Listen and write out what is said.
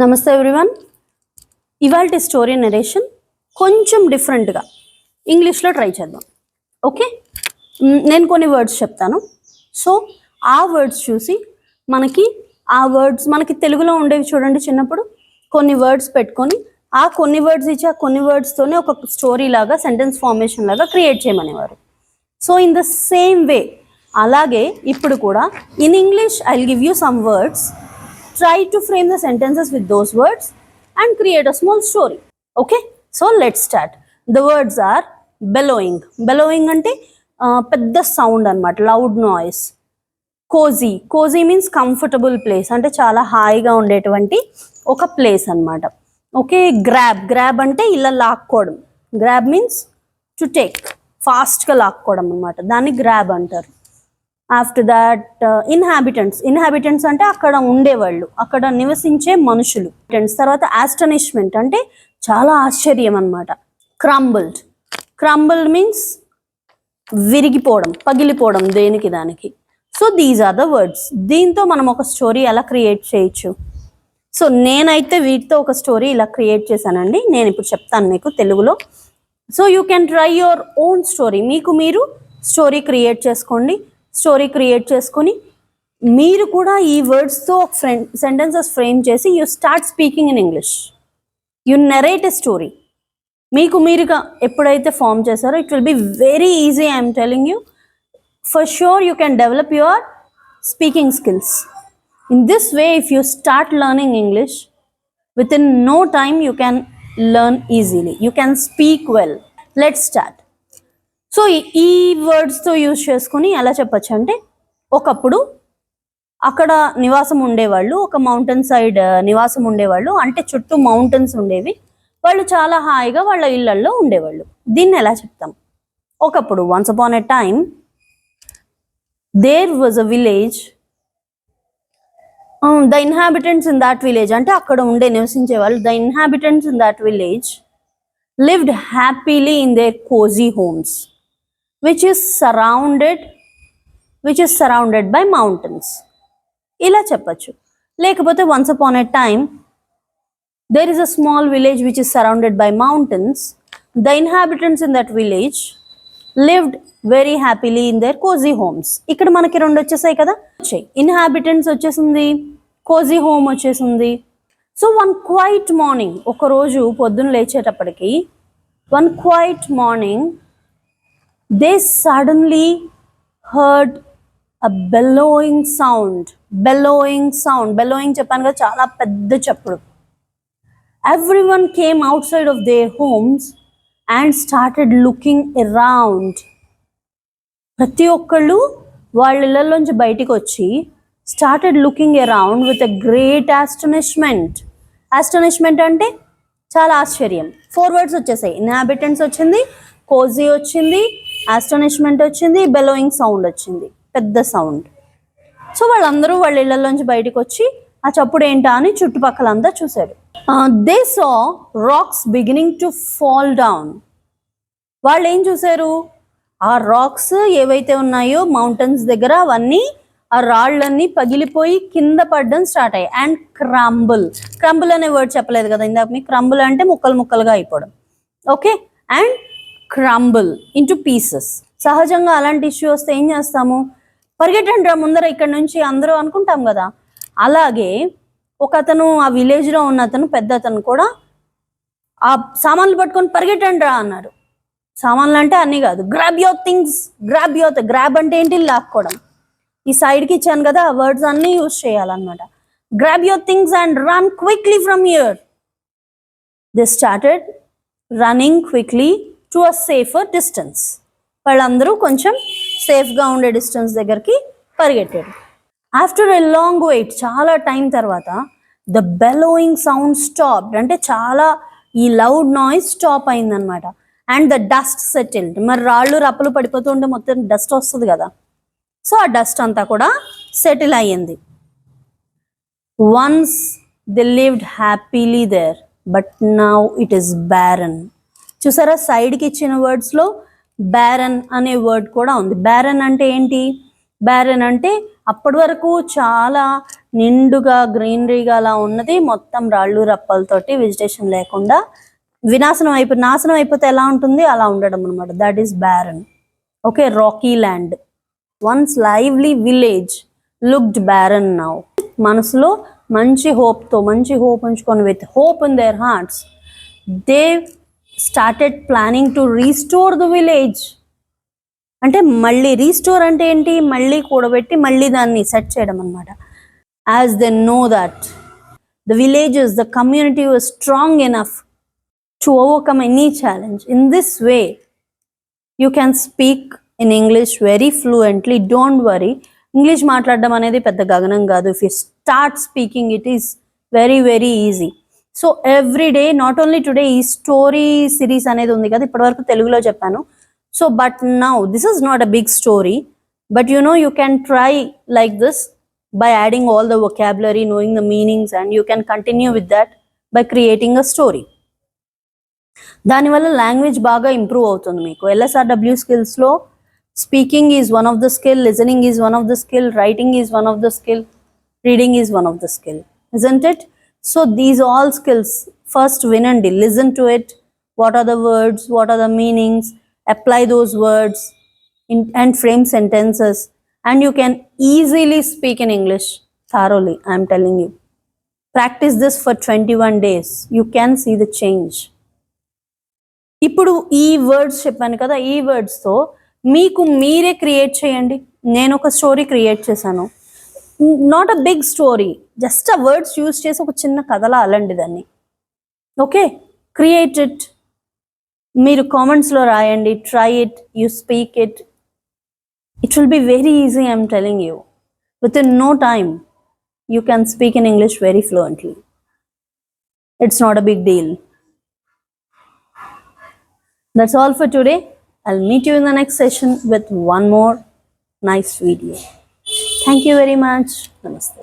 నమస్తే ఎవ్రీవన్ ఇవాళ story narration కొంచెం డిఫరెంట్గా ఇంగ్లీష్లో ట్రై చేద్దాం. ఓకే నేను కొన్ని వర్డ్స్ చెప్తాను. సో ఆ వర్డ్స్ చూసి మనకి ఆ వర్డ్స్ మనకి తెలుగులో ఉండేవి చూడండి చిన్నప్పుడు. కొన్ని వర్డ్స్ పెట్టుకొని ఆ కొన్ని వర్డ్స్ ఇచ్చి ఆ కొన్ని వర్డ్స్తోనే ఒక స్టోరీ లాగా సెంటెన్స్ ఫార్మేషన్ లాగా create చేయమనేవారు. So in the same way అలాగే ఇప్పుడు కూడా in English I give you some words try to frame the sentences with those words and create a small story okay so let's start. The words are bellowing bellowing అంటే పెద్ద sound అన్నమాట. Loud noise cosy cosy means comfortable place అంటే చాలా హాయిగా ఉండేటువంటి ఒక place అన్నమాట. Okay grab grab అంటే ఇలా లాక్కోవడం. గ్రాబ్ మీన్స్ టు టేక్ ఫాస్ట్గా లాక్కోవడం అనమాట దాన్ని గ్రాబ్ అంటారు. After that uh, inhabitants inhabitants అంటే అక్కడ ఉండేవాళ్ళు. అక్కడ నివసించే మనుషులు. తర్వాత ఆస్టనిష్మెంట్ అంటే చాలా ఆశ్చర్యం అనమాట క్రంబుల్డ్ క్రంబుల్డ్ మీన్స్ విరిగిపోవడం పగిలిపోవడం దేనికి దానికి. So these are the words దీంతో మనం ఒక స్టోరీ ఎలా క్రియేట్ చేయొచ్చు? సో నేనైతే వీటితో ఒక స్టోరీ ఇలా క్రియేట్ చేశానండి. నేను ఇప్పుడు చెప్తాను మీకు తెలుగులో. So you can try your own story మీకు మీరు స్టోరీ క్రియేట్ చేసుకోండి. స్టోరీ క్రియేట్ చేసుకొని మీరు కూడా ఈ వర్డ్స్తో ఫ్రెండ్ సెంటెన్సెస్ ఫ్రేమ్ చేసి you start speaking in English you narrate a story మీకు మీరుగా ఎప్పుడైతే ఫామ్ చేశారో it will be very easy I'm telling you for sure you can develop your speaking skills in this way if you start learning English with in no time you can learn easily you can speak well let start so ఈ వర్డ్స్తో use చేసుకుని ఎలా చెప్పచ్చు అంటే ఒకప్పుడు అక్కడ నివాసం ఉండేవాళ్ళు ఒక మౌంటైన్ సైడ్ నివాసం ఉండేవాళ్ళు అంటే చుట్టూ మౌంటైన్స్ ఉండేవి. వాళ్ళు చాలా హాయిగా వాళ్ళ ఇళ్ళల్లో ఉండేవాళ్ళు. దీన్ని ఎలా చెప్తాం? ఒకప్పుడు once upon a time there was a village the inhabitants in that village అంటే అక్కడ ఉండే నివసించే వాళ్ళు the inhabitants in that village lived happily in their cozy homes which is surrounded which is surrounded by mountains ఇలా చెప్పచ్చు. లేకపోతే once upon a time there is a small village which is surrounded by mountains the inhabitants in that village lived very happily in their cozy homes ఇక్కడ మనకి రెండు వచ్చేసాయి కదా? వచ్చాయి. Inhabitants వచ్చేసింది కోజీ హోమ్ వచ్చేసింది. సో వన్ క్వైట్ మార్నింగ్ ఒక రోజు పొద్దున్న లేచేటప్పటికి one quiet morning they suddenly heard a bellowing sound bellowing sound bellowing చెప్పాను కదా చాలా పెద్ద చప్పుడు. Everyone came outside of they homes and started looking around ప్రతి ఒక్కళ్ళు వాళ్ళ ఇళ్ళలోంచి బయటికి వచ్చి started looking around with a great astonishment astonishment అంటే చాలా ఆశ్చర్యం. ఫోర్ వర్డ్స్ వచ్చేసాయి. ఇన్హాబిటెంట్స్ వచ్చింది కోజీ వచ్చింది ఆస్టోనిష్మెంట్ వచ్చింది బెలోయింగ్ సౌండ్ వచ్చింది. పెద్ద సౌండ్ సో వాళ్ళందరూ వాళ్ళ ఇళ్ళలోంచి బయటకు వచ్చి ఆ చప్పుడు ఏంటా? అని చుట్టుపక్కల అంతా చూశారు. They saw rocks beginning to fall down వాళ్ళు ఏం చూశారు? ఆ రాక్స్ ఏవైతే ఉన్నాయో మౌంటైన్స్ దగ్గర అవన్నీ ఆ రాళ్ళన్నీ పగిలిపోయి కింద పడడం స్టార్ట్ అయ్యాయి. అండ్ క్రంబుల్ క్రంబుల్ అనే వర్డ్ చెప్పలేదు కదా ఇందాక మీకు. క్రంబుల్ అంటే ముక్కలు ముక్కలుగా అయిపోవడం. Okay and crumble into pieces సహజంగా అలాంటి ఇష్యూ వస్తే ఏం చేస్తాము? పరిగెట్టండి రా ముందర ఇక్కడ నుంచి అందరూ అనుకుంటాం కదా. అలాగే ఒక అతను ఆ విలేజ్లో ఉన్న అతను పెద్ద అతను కూడా ఆ సామాన్లు పట్టుకొని పరిగెట్టండి రా అన్నారు సామాన్లు అంటే అన్నీ కాదు. Grab your things grab your grab అంటే ఏంటి? లాక్కోవడం. ఈ సైడ్కి కి ఇచ్చాను కదా ఆ వర్డ్స్ అన్నీ యూజ్ చేయాలన్నమాట. Grab your things and run quickly from here they started running quickly to a safer distance వాళ్ళందరూ కొంచెం సేఫ్గా ఉండే డిస్టెన్స్ దగ్గరికి పరిగెట్టారు. ఆఫ్టర్ ఎ లాంగ్ వెయిట్ చాలా టైం తర్వాత ద బెలోయింగ్ సౌండ్ స్టాప్ అంటే చాలా ఈ లౌడ్ నాయిస్ స్టాప్ అయిందనమాట అండ్ ద డస్ట్ సెటిల్డ్ మరి రాళ్ళు రప్పలు పడిపోతూ ఉంటే మొత్తం డస్ట్ వస్తుంది కదా. సో ఆ డస్ట్ అంతా కూడా సెటిల్ అయ్యింది. Once they lived happily there but now it is barren చూసారా? సైడ్కి ఇచ్చిన వర్డ్స్లో బ్యారన్ అనే వర్డ్ కూడా ఉంది. బ్యారన్ అంటే ఏంటి? బ్యారన్ అంటే అప్పటి వరకు చాలా నిండుగా గ్రీనరీగా అలా ఉన్నది. మొత్తం రాళ్ళు రప్పలతోటి వెజిటేషన్ లేకుండా వినాశనం అయిపో నాశనం అయిపోతే ఎలా ఉంటుంది? అలా ఉండడం అనమాట that is barren okay rocky land once lively village looked barren now మనసులో మంచి హోప్తో మంచి హోప్ ఉంచుకొని with hope in their hearts they started planning to restore the village అంటే మళ్ళీ రీస్టోర్ అంటే ఏంటి? మళ్ళీ కూడబెట్టి మళ్ళీ దాన్ని సెట్ చేయడం అనమాట as then know that the villages the community was strong enough to overcome any challenge in this way you can speak in English very fluently don't worry English మాట్లాడడం అనేది పెద్ద గగనం కాదు. If you start speaking it is very very easy so every day not only today ఈ story series అనేది ఉంది కదా ఇప్పటివరకు తెలుగులో చెప్పాను. So but now this is not a big story but you know you can try like this by adding all the vocabulary knowing the meanings and you can continue with that by creating a story. దానివల్ల language బాగా improve అవుతుంది మీకు. LSRW స్కిల్స్లో speaking is one of the skill listening is one of the skill writing is one of the skill reading is one of the skill isn't it? So these all skills first వినండి listen to it what are the words what are the meanings apply those words and frame sentences and you can easily speak in English thoroughly I'm telling you practise this for twenty one days you can see the change ఇప్పుడు ఈ words చెప్పాను కదా ఈ వర్డ్స్తో మీకు మీరే create చేయండి. నేను ఒక స్టోరీ క్రియేట్ చేశాను. Not a big story just ఆ వర్డ్స్ యూజ్ చేసి ఒక చిన్న కథలా అలండి దాన్ని ఓకే క్రియేట్ ఇట్ మీరు కామెంట్స్లో రాయండి try it you speak it it will be very easy i'm telling you within no time you can speak in english very fluently it's not a big deal that's all for today i'll meet you in the next session with one more nice video thank you very much namaste